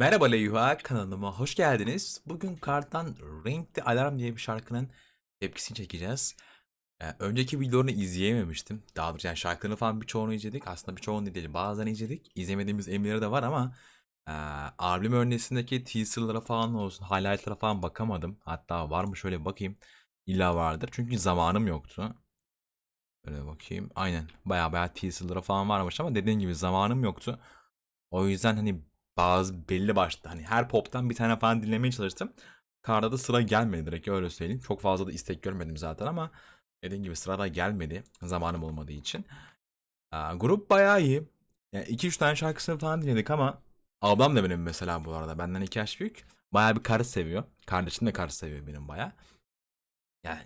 Merhaba Leyva kanalıma hoş geldiniz. Bugün karttan Renkli Alarm diye bir şarkının tepkisini çekeceğiz. Ee, önceki videolarını izleyememiştim. Daha doğrusu yani şarkının falan birçoğunu izledik. Aslında birçoğunu değil bazen izledik. İzlemediğimiz emirleri de var ama e, albüm öncesindeki teaserlara falan olsun, highlightlara falan bakamadım. Hatta var mı şöyle bakayım. İlla vardır. Çünkü zamanım yoktu. Böyle bakayım. Aynen. Baya baya teaserlara falan varmış ama dediğim gibi zamanım yoktu. O yüzden hani bazı belli başlı hani her pop'tan bir tane falan dinlemeye çalıştım. Karda da sıra gelmedi direkt öyle söyleyeyim. Çok fazla da istek görmedim zaten ama dediğim gibi sırada gelmedi zamanım olmadığı için. Aa, grup bayağı iyi. Yani 2-3 tane şarkısını falan dinledik ama ablam da benim mesela bu arada benden 2 yaş büyük. Bayağı bir karı seviyor. Kardeşim de karı seviyor benim bayağı. Yani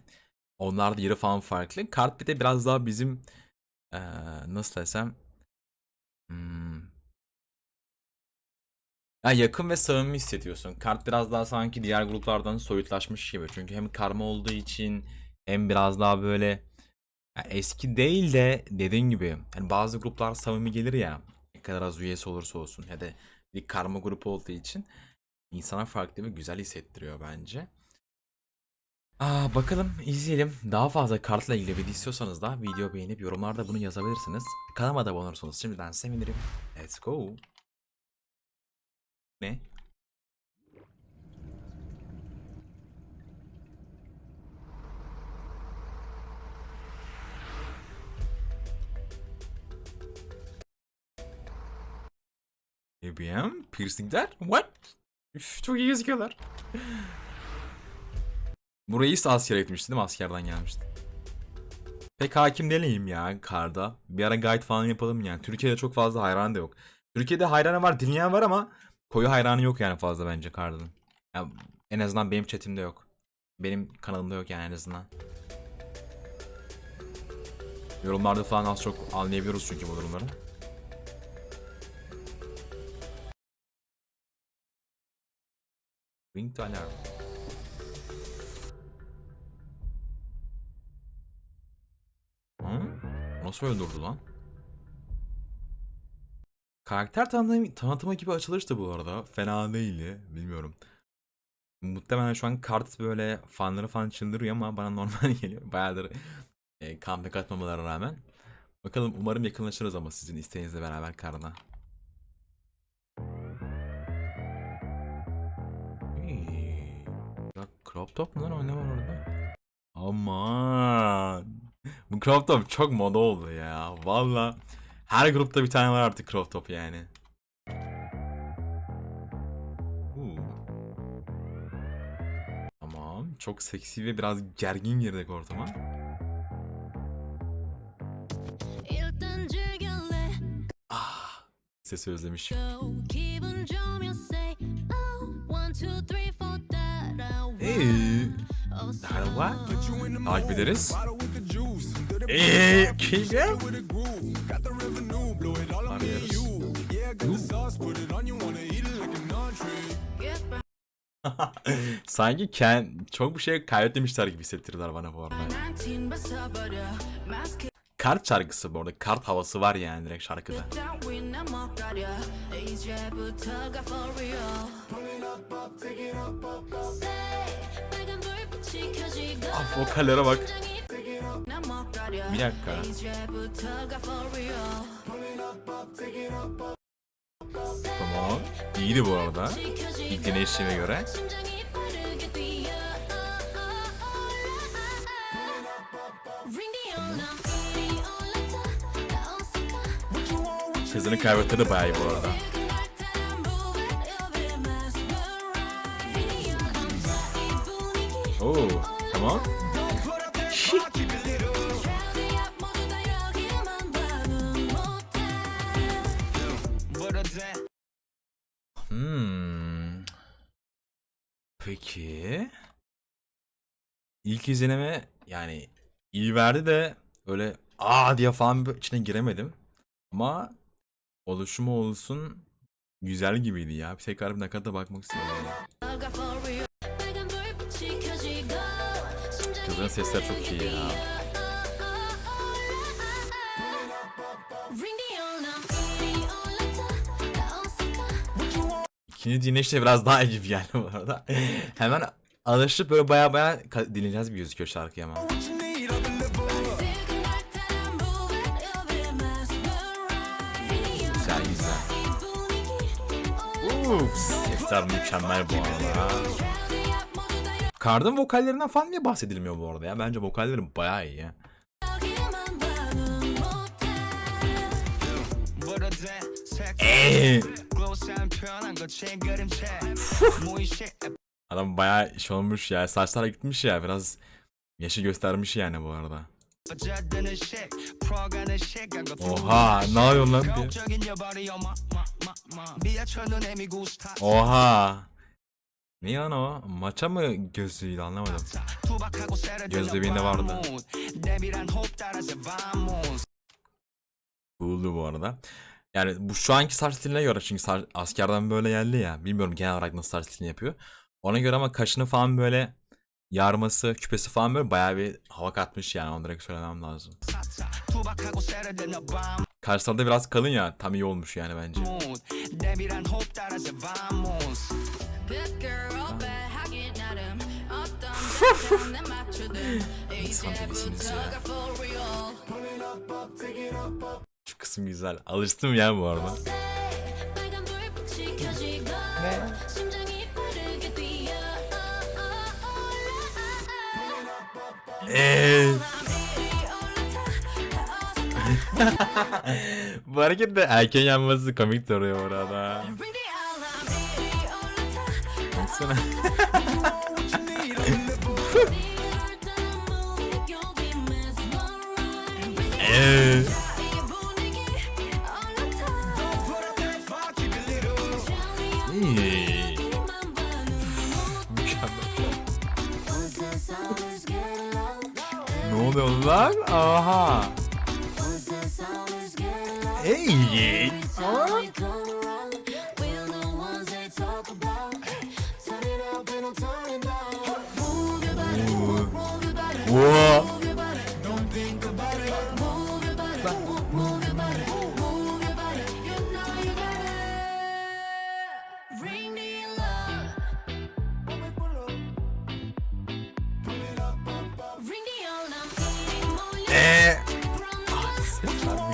onlar da yeri falan farklı. Kart bir de biraz daha bizim eee, nasıl desem hmm, ya yakın ve samimi hissediyorsun. Kart biraz daha sanki diğer gruplardan soyutlaşmış gibi. Çünkü hem karma olduğu için hem biraz daha böyle ya eski değil de dediğin gibi hani bazı gruplar samimi gelir ya ne kadar az üyesi olursa olsun ya da bir karma grubu olduğu için insana farklı ve güzel hissettiriyor bence. Aa, bakalım izleyelim. Daha fazla kartla ilgili video istiyorsanız da video beğenip yorumlarda bunu yazabilirsiniz. Kanalıma da abone olursanız şimdiden sevinirim. Let's go. Ne? IBM? Piercingler? What? Üf, çok iyi gözüküyorlar. Bu reis asker etmişti değil mi? Askerden gelmişti. Pek hakim değilim ya karda. Bir ara guide falan yapalım yani. Türkiye'de çok fazla hayran da yok. Türkiye'de hayranı var, dinleyen var ama koyu hayranı yok yani fazla bence Karda'nın. Ya, en azından benim chatimde yok. Benim kanalımda yok yani en azından. Yorumlarda falan az çok anlayabiliyoruz çünkü bu durumları. Ring alarm. Hı? Nasıl öldürdü lan? Karakter tanıtımı, tanıtımı gibi açılıştı bu arada. Fena değildi. Bilmiyorum. Muhtemelen şu an kart böyle fanları falan çıldırıyor ama bana normal geliyor. Bayağıdır e, comeback atmamalara rağmen. Bakalım umarım yakınlaşırız ama sizin isteğinizle beraber karına. Hey. Ya crop top mu lan o ne var orada? Aman. Bu crop top çok moda oldu ya. Valla. Her grupta bir tane var artık crop top yani. Tamam. Çok seksi ve biraz gergin girdik ortama. Ah, sesi özlemişim. Hey. Daha var. Takip ederiz. Eee, okay, Sanki Ken çok bir şey kaybetmemişler gibi hissettirdiler bana bu arada. Kart şarkısı bu arada. Kart havası var yani direkt şarkıda. Ah, vokallere bak. Bir dakika. İyiydi bu arada. İlk deneyişime göre. Kızını kaybettirdi bayağı iyi bu arada. Oo, tamam. Peki. İlk izlenime yani iyi verdi de öyle aa diye falan içine giremedim. Ama oluşumu olsun güzel gibiydi ya. Bir tekrar bir nakata bakmak istiyorum. Kızların sesleri çok iyi ya. İkinci dinleyişte biraz daha iyi geldi bu arada. Hemen alışıp böyle baya baya dinleyeceğiz bir gözüküyor şarkıya ama. Güzel güzel. Ups. Sesler mükemmel bu arada. Kardın vokallerinden falan niye bahsedilmiyor bu arada ya? Bence vokalleri bayağı iyi ya. Adam bayağı iş olmuş ya. Saçlar gitmiş ya. Biraz yaşı göstermiş yani bu arada. Oha ne yapıyorsun lan diye. Oha. Ne lan o? Maça mı gözlüğüydü anlamadım. Gözleviğinde vardı. Cool'du bu arada. Yani bu şu anki saç stiline göre çünkü askerden böyle geldi ya. Bilmiyorum genel olarak nasıl saç stilini yapıyor. Ona göre ama kaşını falan böyle yarması, küpesi falan böyle bayağı bir hava katmış yani. Onu direkt söylemem lazım. Kaşları da biraz kalın ya. Tam iyi olmuş yani bence kısım güzel. Alıştım ya bu arada. Ne? Eee. bu hareket de erken yanması komik duruyor orada. Sonra... eee. Ne oluyor lan? Aha. Once the sound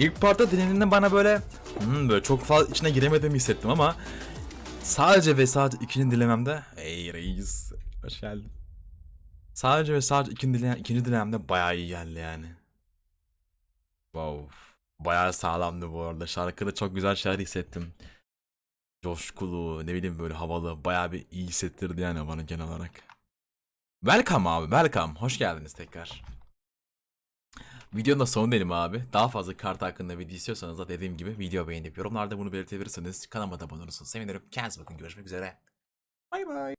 İlk partta dinlediğinde bana böyle hmm, böyle çok fazla içine giremediğimi hissettim ama sadece ve sadece ikinci dilememde ey reis hoş geldin. Sadece ve sadece ikinci, dile, ikinci dilememde bayağı iyi geldi yani. Wow. Bayağı sağlamdı bu arada. Şarkıda çok güzel şeyler hissettim. Coşkulu, ne bileyim böyle havalı, bayağı bir iyi hissettirdi yani bana genel olarak. Welcome abi, welcome. Hoş geldiniz tekrar. Videonun da sonu diyelim abi. Daha fazla kart hakkında video istiyorsanız da dediğim gibi video beğenip yorumlarda bunu belirtebilirsiniz. Kanalıma da abone olursanız sevinirim. Kendinize bakın. Görüşmek üzere. Bay bay.